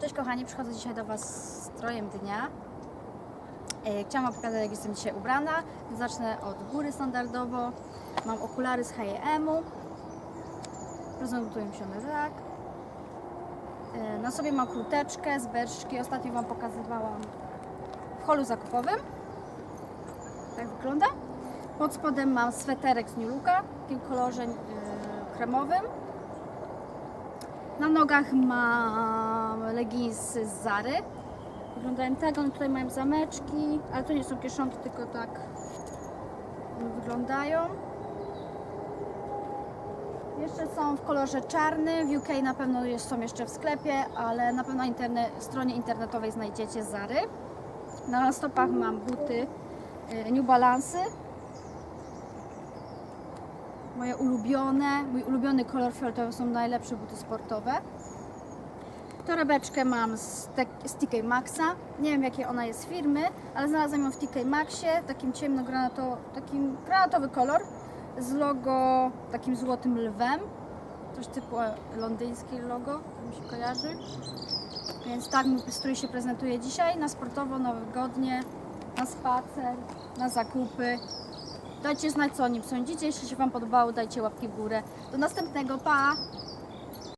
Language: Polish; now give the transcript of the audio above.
Cześć kochani, przychodzę dzisiaj do Was z strojem dnia. E, Chciałam Wam pokazać jak jestem dzisiaj ubrana. Zacznę od góry standardowo. Mam okulary z H&M-u. Prezentują się one tak. E, Na sobie mam kurteczkę z berszki. Ostatnio Wam pokazywałam w holu zakupowym. Tak wygląda. Pod spodem mam sweterek z New Looka w takim kolorze e, kremowym. Na nogach mam leginsy z Zary. Wyglądają tak, one tutaj mają zameczki, ale to nie są kieszonki, tylko tak wyglądają. Jeszcze są w kolorze czarny. W UK na pewno są jeszcze w sklepie, ale na pewno na interne, stronie internetowej znajdziecie Zary. Na stopach mam buty y, New Balance. Moje ulubione, mój ulubiony kolor fioletowy są najlepsze buty sportowe. Torebeczkę mam z, z TK Maxa. Nie wiem jakiej ona jest firmy, ale znalazłam ją w TK Maxie, takim ciemno-granato, takim granatowy kolor z logo takim złotym lwem. Coś typu e, londyńskie logo, to mi się kojarzy. Więc tak mój strój się prezentuje dzisiaj na sportowo, na wygodnie, na spacer, na zakupy. Dajcie znać co o nim sądzicie, jeśli się Wam podobało dajcie łapki w górę. Do następnego, pa!